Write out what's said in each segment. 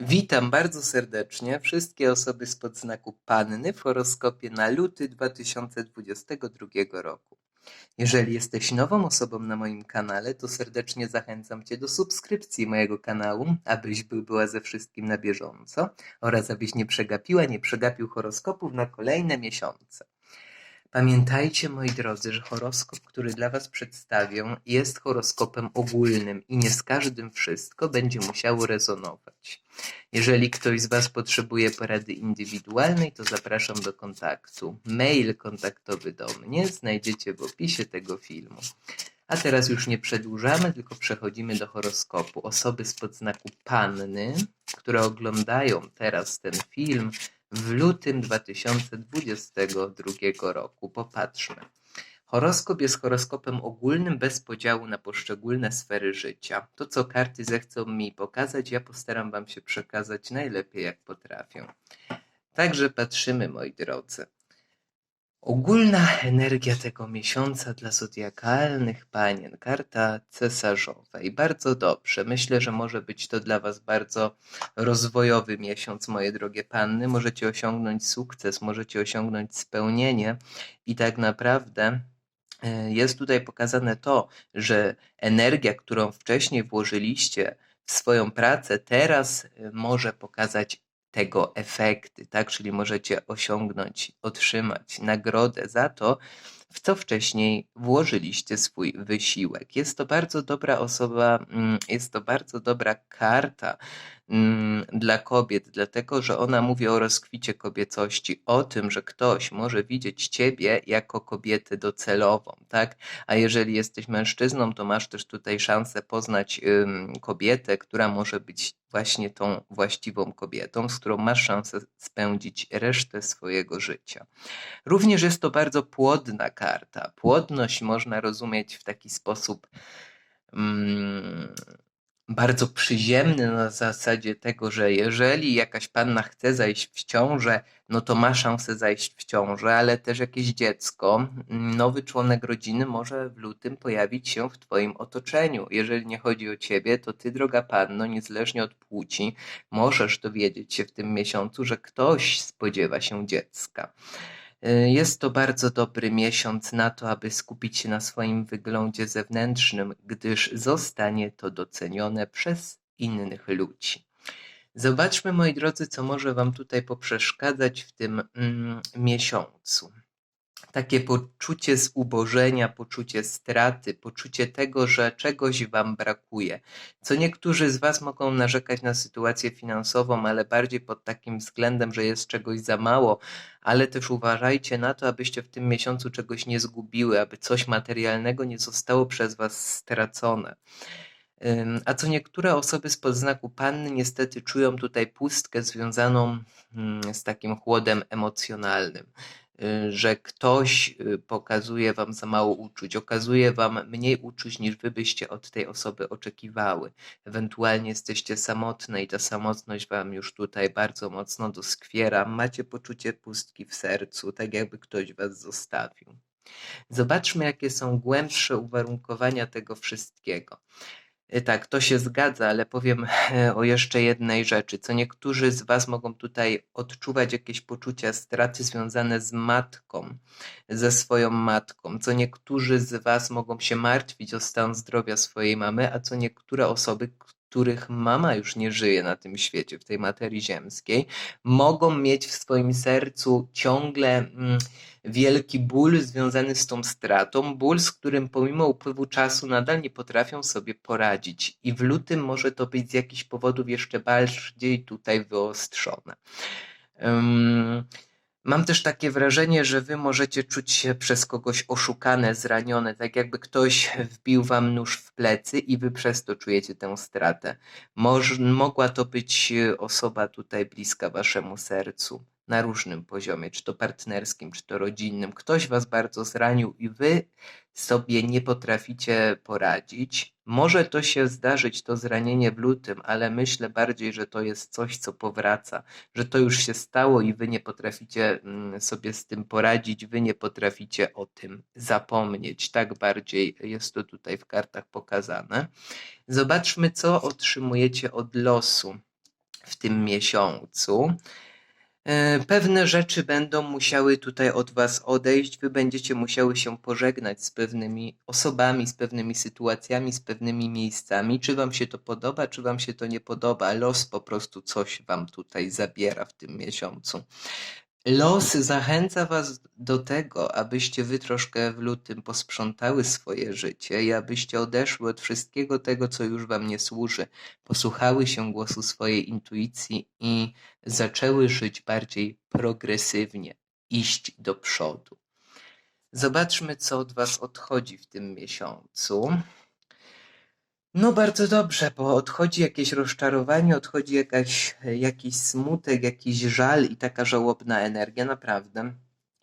Witam bardzo serdecznie wszystkie osoby spod znaku Panny w horoskopie na luty 2022 roku. Jeżeli jesteś nową osobą na moim kanale, to serdecznie zachęcam Cię do subskrypcji mojego kanału, abyś był była ze wszystkim na bieżąco oraz abyś nie przegapiła, nie przegapił horoskopów na kolejne miesiące. Pamiętajcie, moi drodzy, że horoskop, który dla Was przedstawię, jest horoskopem ogólnym i nie z każdym wszystko będzie musiało rezonować. Jeżeli ktoś z Was potrzebuje porady indywidualnej, to zapraszam do kontaktu. Mail kontaktowy do mnie znajdziecie w opisie tego filmu. A teraz już nie przedłużamy, tylko przechodzimy do horoskopu. Osoby spod znaku Panny, które oglądają teraz ten film, w lutym 2022 roku. Popatrzmy. Horoskop jest horoskopem ogólnym bez podziału na poszczególne sfery życia. To, co karty zechcą mi pokazać, ja postaram Wam się przekazać najlepiej, jak potrafię. Także patrzymy, moi drodzy. Ogólna energia tego miesiąca dla zodiakalnych panien, karta cesarzowa i bardzo dobrze. Myślę, że może być to dla Was bardzo rozwojowy miesiąc, moje drogie panny. Możecie osiągnąć sukces, możecie osiągnąć spełnienie i tak naprawdę e, jest tutaj pokazane to, że energia, którą wcześniej włożyliście w swoją pracę, teraz e, może pokazać tego efekty, tak? Czyli możecie osiągnąć, otrzymać nagrodę za to, w co wcześniej włożyliście swój wysiłek. Jest to bardzo dobra osoba, mm, jest to bardzo dobra karta mm, dla kobiet, dlatego że ona mówi o rozkwicie kobiecości, o tym, że ktoś może widzieć ciebie jako kobietę docelową, tak? A jeżeli jesteś mężczyzną, to masz też tutaj szansę poznać kobietę, która może być właśnie tą właściwą kobietą, z którą masz szansę spędzić resztę swojego życia. Również jest to bardzo płodna karta. Płodność można rozumieć w taki sposób. Mm, bardzo przyziemny na zasadzie tego, że jeżeli jakaś panna chce zajść w ciążę, no to ma szansę zajść w ciążę, ale też jakieś dziecko, nowy członek rodziny może w lutym pojawić się w Twoim otoczeniu. Jeżeli nie chodzi o Ciebie, to Ty, droga panno, niezależnie od płci, możesz dowiedzieć się w tym miesiącu, że ktoś spodziewa się dziecka. Y, jest to bardzo dobry miesiąc na to, aby skupić się na swoim wyglądzie zewnętrznym, gdyż zostanie to docenione przez innych ludzi. Zobaczmy, moi drodzy, co może Wam tutaj poprzeszkadzać w tym mm, miesiącu takie poczucie zubożenia, poczucie straty, poczucie tego, że czegoś wam brakuje. Co niektórzy z was mogą narzekać na sytuację finansową, ale bardziej pod takim względem, że jest czegoś za mało, ale też uważajcie na to, abyście w tym miesiącu czegoś nie zgubiły, aby coś materialnego nie zostało przez was stracone. A co niektóre osoby z podznaku panny niestety czują tutaj pustkę związaną mm, z takim chłodem emocjonalnym. Y, że ktoś y, pokazuje wam za mało uczuć, okazuje wam mniej uczuć niż wy byście od tej osoby oczekiwały. Ewentualnie jesteście samotne i ta samotność wam już tutaj bardzo mocno doskwiera. Macie poczucie pustki w sercu, tak jakby ktoś was zostawił. Zobaczmy, jakie są głębsze uwarunkowania tego wszystkiego. Y, tak, to się zgadza, ale powiem o jeszcze jednej rzeczy. Co niektórzy z Was mogą tutaj odczuwać jakieś poczucia straty związane z matką, ze swoją matką. Co niektórzy z Was mogą się martwić o stan zdrowia swojej mamy, a co niektóre osoby, których mama już nie żyje na tym świecie, w tej materii ziemskiej, mogą mieć w swoim sercu ciągle mm, wielki ból związany z tą stratą, ból, z którym pomimo upływu czasu nadal nie potrafią sobie poradzić. I w lutym może to być z jakichś powodów jeszcze bardziej tutaj wyostrzone. Um, Mam też takie wrażenie, że wy możecie czuć się przez kogoś oszukane, zranione, tak jakby ktoś wbił wam nóż w plecy i wy przez to czujecie tę stratę. Moż, mogła to być osoba tutaj bliska waszemu sercu na różnym poziomie, czy to partnerskim, czy to rodzinnym. Ktoś was bardzo zranił i wy sobie nie potraficie poradzić. Może to się zdarzyć, to zranienie w lutym, ale myślę bardziej, że to jest coś, co powraca, że to już się stało i wy nie potraficie mm, sobie z tym poradzić, wy nie potraficie o tym zapomnieć. Tak bardziej jest to tutaj w kartach pokazane. Zobaczmy, co otrzymujecie od losu w tym miesiącu. E, Pewne rzeczy będą musiały tutaj od Was odejść. Wy będziecie musiały się pożegnać z pewnymi osobami, z pewnymi sytuacjami, z pewnymi miejscami. Czy Wam się to podoba, czy Wam się to nie podoba? Los po prostu coś Wam tutaj zabiera w tym miesiącu. Los zachęca Was do tego, abyście Wy troszkę w lutym posprzątały swoje życie i abyście odeszły od wszystkiego tego, co już Wam nie służy, posłuchały się głosu swojej intuicji i zaczęły żyć bardziej progresywnie, iść do przodu. Zobaczmy, co od Was odchodzi w tym miesiącu. No bardzo dobrze, bo odchodzi jakieś rozczarowanie, odchodzi jakaś, jakiś smutek, jakiś żal i taka żałobna energia, naprawdę.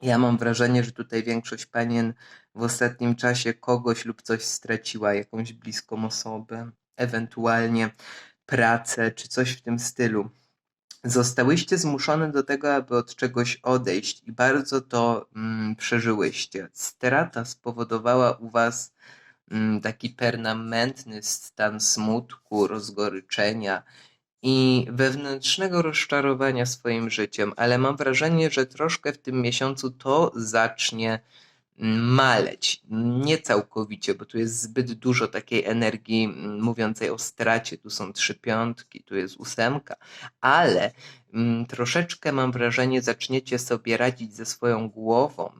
Ja mam wrażenie, że tutaj większość panien w ostatnim czasie kogoś lub coś straciła, jakąś bliską osobę, ewentualnie pracę czy coś w tym stylu. Zostałyście zmuszone do tego, aby od czegoś odejść i bardzo to mm, przeżyłyście. Strata spowodowała u Was taki permanentny stan smutku, rozgoryczenia i wewnętrznego rozczarowania swoim życiem, ale mam wrażenie, że troszkę w tym miesiącu to zacznie mm, maleć. Nie całkowicie, bo tu jest zbyt dużo takiej energii mm, mówiącej o stracie. Tu są trzy piątki, tu jest ósemka, ale mm, troszeczkę mam wrażenie, zaczniecie sobie radzić ze swoją głową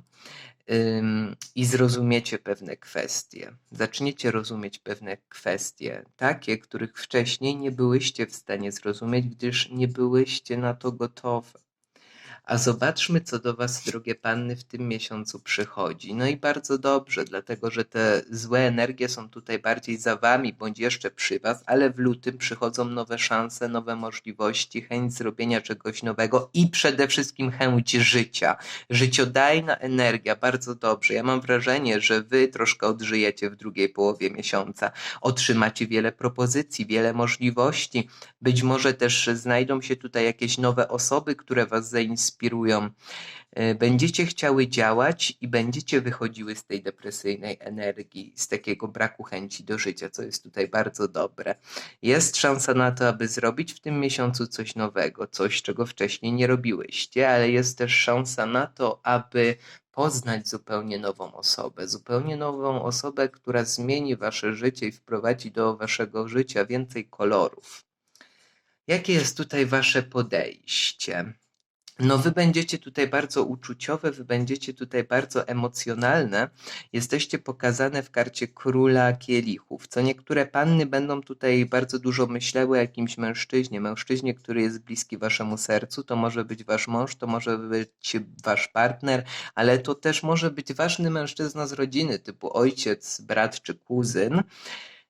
i zrozumiecie pewne kwestie. Zaczniecie rozumieć pewne kwestie, takie, których wcześniej nie byłyście w stanie zrozumieć, gdyż nie byłyście na to gotowe. A zobaczmy, co do Was, drogie panny, w tym miesiącu przychodzi. No i bardzo dobrze, dlatego że te złe energie są tutaj bardziej za Wami, bądź jeszcze przy Was, ale w lutym przychodzą nowe szanse, nowe możliwości, chęć zrobienia czegoś nowego i przede wszystkim chęć życia. Życiodajna energia, bardzo dobrze. Ja mam wrażenie, że Wy troszkę odżyjecie w drugiej połowie miesiąca. Otrzymacie wiele propozycji, wiele możliwości. Być może też znajdą się tutaj jakieś nowe osoby, które Was zainspirują inspirują. E, będziecie chciały działać i będziecie wychodziły z tej depresyjnej energii, z takiego braku chęci do życia, co jest tutaj bardzo dobre. Jest szansa na to, aby zrobić w tym miesiącu coś nowego, coś, czego wcześniej nie robiłyście, ale jest też szansa na to, aby poznać zupełnie nową osobę, zupełnie nową osobę, która zmieni wasze życie i wprowadzi do waszego życia więcej kolorów. Jakie jest tutaj wasze podejście? No, wy będziecie tutaj bardzo uczuciowe, wy będziecie tutaj bardzo emocjonalne. Jesteście pokazane w karcie króla kielichów. Co niektóre panny będą tutaj bardzo dużo myślały o jakimś mężczyźnie. Mężczyźnie, który jest bliski waszemu sercu. To może być wasz mąż, to może być wasz partner, ale to też może być ważny mężczyzna z rodziny, typu ojciec, brat czy kuzyn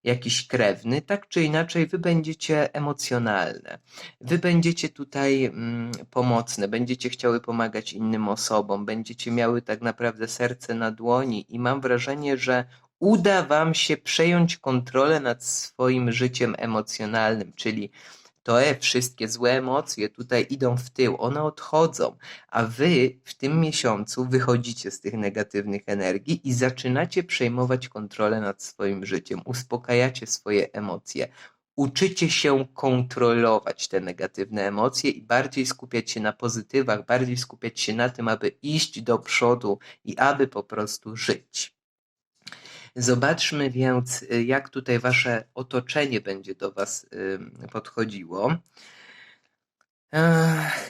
jakiś krewny, tak czy inaczej wy będziecie emocjonalne. Wy będziecie tutaj mm, pomocne, będziecie chciały pomagać innym osobom, będziecie miały tak naprawdę serce na dłoni i mam wrażenie, że uda wam się przejąć kontrolę nad swoim życiem emocjonalnym, czyli te wszystkie złe emocje tutaj idą w tył, one odchodzą, a wy w tym miesiącu wychodzicie z tych negatywnych energii i zaczynacie przejmować kontrolę nad swoim życiem, uspokajacie swoje emocje. Uczycie się kontrolować te negatywne emocje i bardziej skupiać się na pozytywach, bardziej skupiać się na tym, aby iść do przodu i aby po prostu żyć. Zobaczmy więc, y, jak tutaj wasze otoczenie będzie do was podchodziło.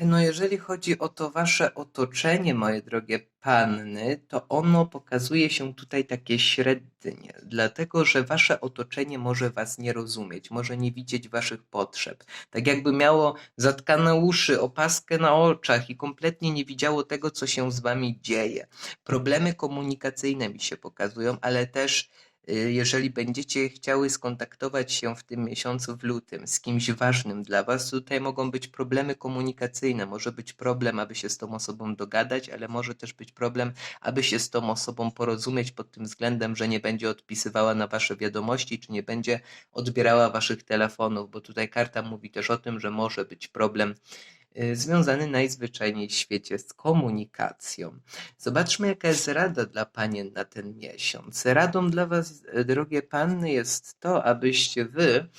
No, jeżeli chodzi o to wasze otoczenie, moje drogie panny, to ono pokazuje się tutaj takie średnie, dlatego że wasze otoczenie może was nie rozumieć, może nie widzieć waszych potrzeb. Tak jakby miało zatkane uszy, opaskę na oczach i kompletnie nie widziało tego, co się z wami dzieje. Problemy komunikacyjne mi się pokazują, ale też jeżeli będziecie chciały skontaktować się w tym miesiącu w lutym z kimś ważnym dla Was, tutaj mogą być problemy komunikacyjne. Może być problem, aby się z tą osobą dogadać, ale może też być problem, aby się z tą osobą porozumieć pod tym względem, że nie będzie odpisywała na Wasze wiadomości, czy nie będzie odbierała Waszych telefonów, bo tutaj karta mówi też o tym, że może być problem Y, związany najzwyczajniej w świecie z komunikacją. Zobaczmy, jaka jest rada dla panien na ten miesiąc. Radą dla was, drogie panny, jest to, abyście wy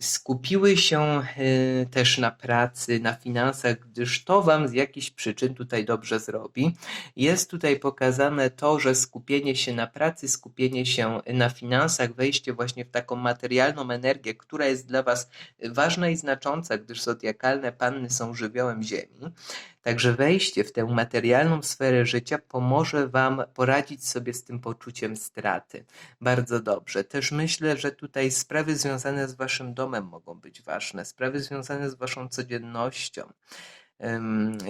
skupiły się y, też na pracy, na finansach, gdyż to Wam z jakichś przyczyn tutaj dobrze zrobi. Jest tutaj pokazane to, że skupienie się na pracy, skupienie się na finansach, wejście właśnie w taką materialną energię, która jest dla Was ważna i znacząca, gdyż zodiakalne panny są żywiołem Ziemi. Także wejście w tę materialną sferę życia pomoże Wam poradzić sobie z tym poczuciem straty. Bardzo dobrze. Też myślę, że tutaj sprawy związane z Waszym domem mogą być ważne, sprawy związane z Waszą codziennością.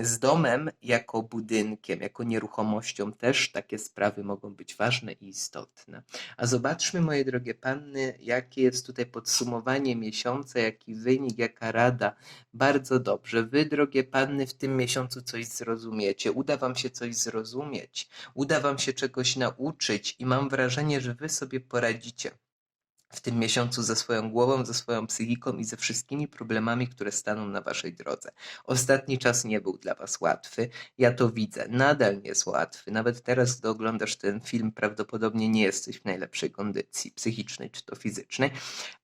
Z domem jako budynkiem, jako nieruchomością też takie sprawy mogą być ważne i istotne. A zobaczmy, moje drogie panny, jakie jest tutaj podsumowanie miesiąca, jaki wynik, jaka rada. Bardzo dobrze. Wy, drogie panny, w tym miesiącu coś zrozumiecie. Uda wam się coś zrozumieć. Uda wam się czegoś nauczyć i mam wrażenie, że wy sobie poradzicie w tym miesiącu ze swoją głową, ze swoją psychiką i ze wszystkimi problemami, które staną na waszej drodze. Ostatni czas nie był dla was łatwy. Ja to widzę. Nadal nie jest łatwy. Nawet teraz, gdy oglądasz ten film, prawdopodobnie nie jesteś w najlepszej kondycji psychicznej czy to fizycznej.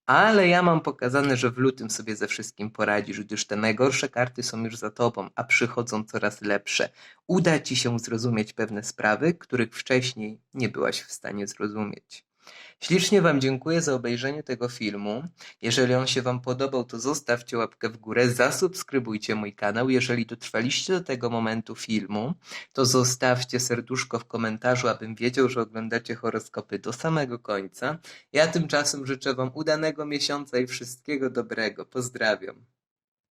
Ale ja mam pokazane, że w lutym sobie ze wszystkim poradzisz, gdyż te najgorsze karty są już za tobą, a przychodzą coraz lepsze. Uda ci się zrozumieć pewne sprawy, których wcześniej nie byłaś w stanie zrozumieć. Ślicznie Wam dziękuję za obejrzenie tego filmu. Jeżeli on się Wam podobał, to zostawcie łapkę w górę, zasubskrybujcie mój kanał. Jeżeli dotrwaliście do tego momentu filmu, to zostawcie serduszko w komentarzu, abym wiedział, że oglądacie horoskopy do samego końca. Ja tymczasem życzę Wam udanego miesiąca i wszystkiego dobrego. Pozdrawiam.